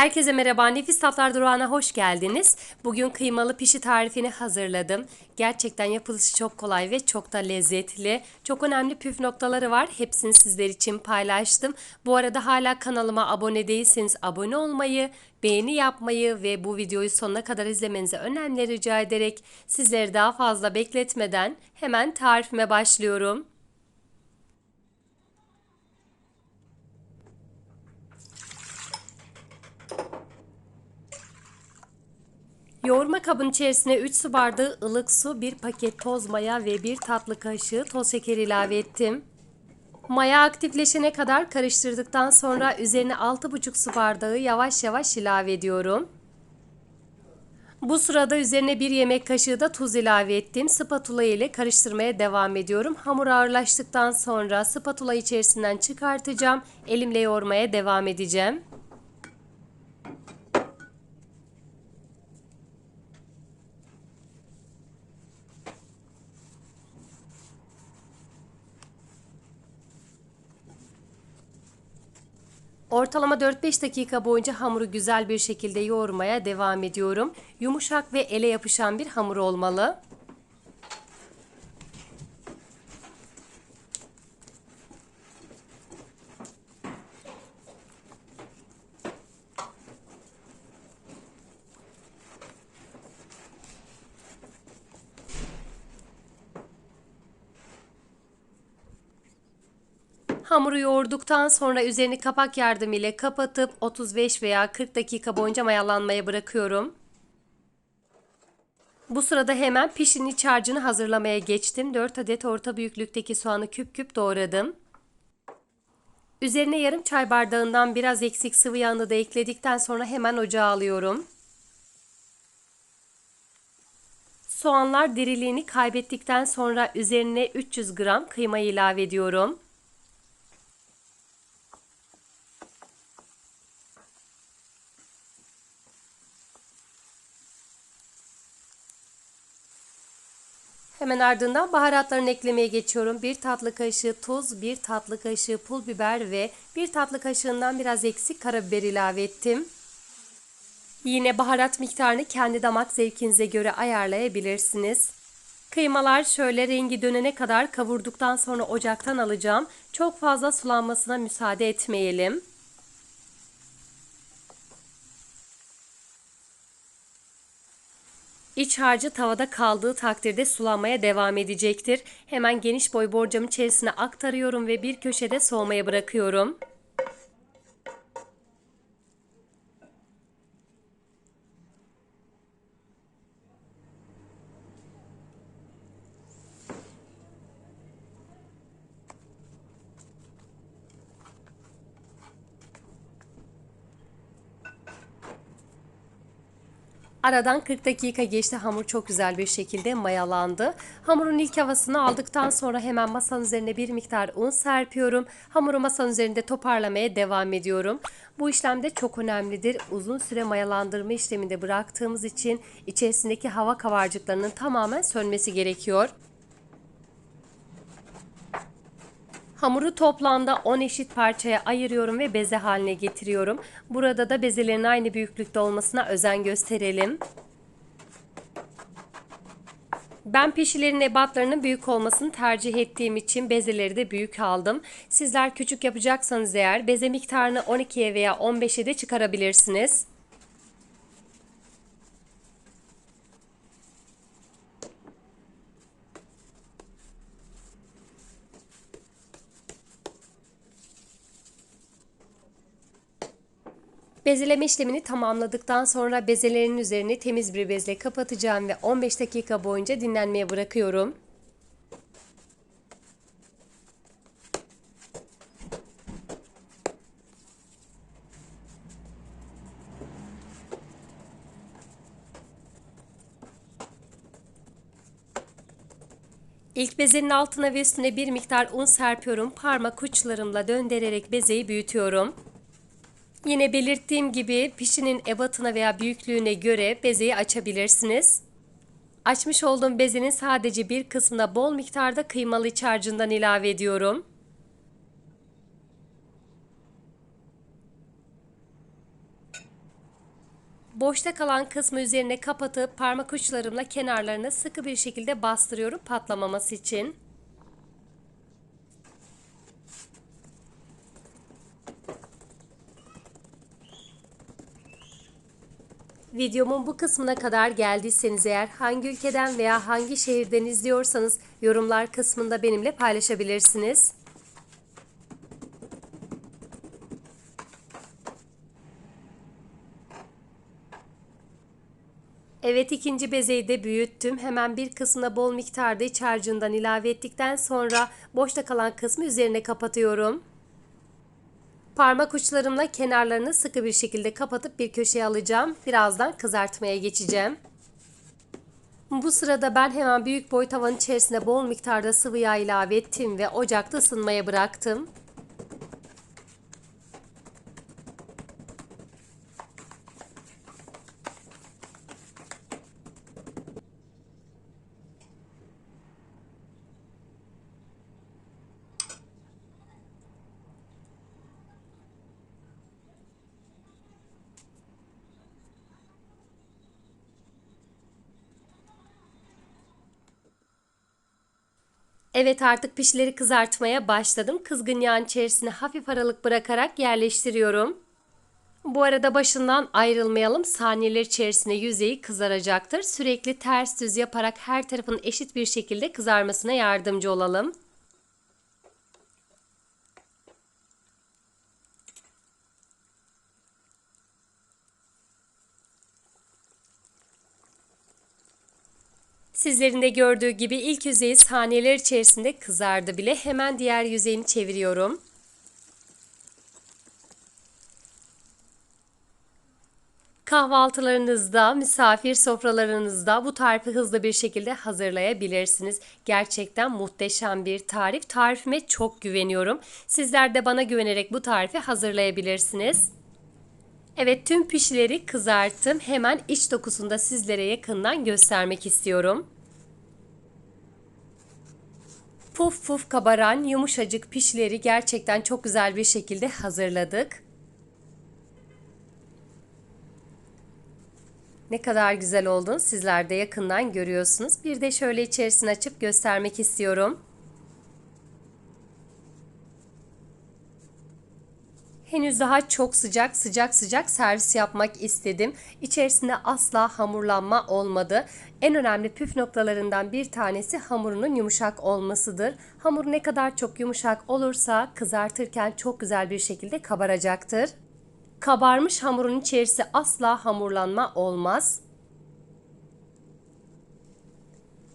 Herkese merhaba, Nefis Tatlar Durağı'na hoş geldiniz. Bugün kıymalı pişi tarifini hazırladım. Gerçekten yapılışı çok kolay ve çok da lezzetli. Çok önemli püf noktaları var. Hepsini sizler için paylaştım. Bu arada hala kanalıma abone değilseniz abone olmayı, beğeni yapmayı ve bu videoyu sonuna kadar izlemenizi önemli rica ederek sizleri daha fazla bekletmeden hemen tarifime başlıyorum. Yoğurma kabın içerisine 3 su bardağı ılık su, 1 paket toz maya ve 1 tatlı kaşığı toz şeker ilave ettim. Maya aktifleşene kadar karıştırdıktan sonra üzerine 6,5 su bardağı yavaş yavaş ilave ediyorum. Bu sırada üzerine bir yemek kaşığı da tuz ilave ettim. Spatula ile karıştırmaya devam ediyorum. Hamur ağırlaştıktan sonra spatula içerisinden çıkartacağım. Elimle yoğurmaya devam edeceğim. Ortalama 4-5 dakika boyunca hamuru güzel bir şekilde yoğurmaya devam ediyorum. Yumuşak ve ele yapışan bir hamur olmalı. Hamuru yoğurduktan sonra üzerini kapak yardımıyla kapatıp 35 veya 40 dakika boyunca mayalanmaya bırakıyorum. Bu sırada hemen pişinin iç harcını hazırlamaya geçtim. 4 adet orta büyüklükteki soğanı küp küp doğradım. Üzerine yarım çay bardağından biraz eksik sıvı yağını da ekledikten sonra hemen ocağa alıyorum. Soğanlar diriliğini kaybettikten sonra üzerine 300 gram kıyma ilave ediyorum. Hemen ardından baharatlarını eklemeye geçiyorum. 1 tatlı kaşığı tuz, 1 tatlı kaşığı pul biber ve 1 tatlı kaşığından biraz eksik karabiber ilave ettim. Yine baharat miktarını kendi damak zevkinize göre ayarlayabilirsiniz. Kıymalar şöyle rengi dönene kadar kavurduktan sonra ocaktan alacağım. Çok fazla sulanmasına müsaade etmeyelim. İç harcı tavada kaldığı takdirde sulanmaya devam edecektir. Hemen geniş boy borcam içerisine aktarıyorum ve bir köşede soğumaya bırakıyorum. Aradan 40 dakika geçti. Hamur çok güzel bir şekilde mayalandı. Hamurun ilk havasını aldıktan sonra hemen masanın üzerine bir miktar un serpiyorum. Hamuru masanın üzerinde toparlamaya devam ediyorum. Bu işlem de çok önemlidir. Uzun süre mayalandırma işleminde bıraktığımız için içerisindeki hava kavarcıklarının tamamen sönmesi gerekiyor. Hamuru toplamda 10 eşit parçaya ayırıyorum ve beze haline getiriyorum. Burada da bezelerin aynı büyüklükte olmasına özen gösterelim. Ben pişilerin ebatlarının büyük olmasını tercih ettiğim için bezeleri de büyük aldım. Sizler küçük yapacaksanız eğer beze miktarını 12'ye veya 15'e de çıkarabilirsiniz. Bezeleme işlemini tamamladıktan sonra bezelerin üzerini temiz bir bezle kapatacağım ve 15 dakika boyunca dinlenmeye bırakıyorum. İlk bezenin altına ve üstüne bir miktar un serpiyorum. Parmak uçlarımla döndürerek bezeyi büyütüyorum. Yine belirttiğim gibi pişinin ebatına veya büyüklüğüne göre bezeyi açabilirsiniz. Açmış olduğum bezenin sadece bir kısmına bol miktarda kıymalı iç harcından ilave ediyorum. boşta kalan kısmı üzerine kapatıp parmak uçlarımla kenarlarını sıkı bir şekilde bastırıyorum patlamaması için. Videomun bu kısmına kadar geldiyseniz eğer hangi ülkeden veya hangi şehirden izliyorsanız yorumlar kısmında benimle paylaşabilirsiniz. Evet ikinci bezeyi de büyüttüm. Hemen bir kısmına bol miktarda iç harcından ilave ettikten sonra boşta kalan kısmı üzerine kapatıyorum. Parmak uçlarımla kenarlarını sıkı bir şekilde kapatıp bir köşeye alacağım. Birazdan kızartmaya geçeceğim. Bu sırada ben hemen büyük boy tavanın içerisine bol miktarda sıvı yağ ilave ettim ve ocakta ısınmaya bıraktım. Evet artık pişleri kızartmaya başladım. Kızgın yağın içerisine hafif aralık bırakarak yerleştiriyorum. Bu arada başından ayrılmayalım. Saniyeler içerisinde yüzeyi kızaracaktır. Sürekli ters düz yaparak her tarafın eşit bir şekilde kızarmasına yardımcı olalım. Sizlerin de gördüğü gibi ilk yüzeyi saniyeler içerisinde kızardı bile. Hemen diğer yüzeyini çeviriyorum. Kahvaltılarınızda, misafir sofralarınızda bu tarifi hızlı bir şekilde hazırlayabilirsiniz. Gerçekten muhteşem bir tarif. Tarifime çok güveniyorum. Sizler de bana güvenerek bu tarifi hazırlayabilirsiniz. Evet tüm pişileri kızarttım. Hemen iç dokusunu da sizlere yakından göstermek istiyorum. Puf puf kabaran yumuşacık pişileri gerçekten çok güzel bir şekilde hazırladık. Ne kadar güzel olduğunu sizler de yakından görüyorsunuz. Bir de şöyle içerisini açıp göstermek istiyorum. Henüz daha çok sıcak sıcak sıcak servis yapmak istedim. İçerisinde asla hamurlanma olmadı. En önemli püf noktalarından bir tanesi hamurunun yumuşak olmasıdır. Hamur ne kadar çok yumuşak olursa kızartırken çok güzel bir şekilde kabaracaktır. Kabarmış hamurun içerisi asla hamurlanma olmaz.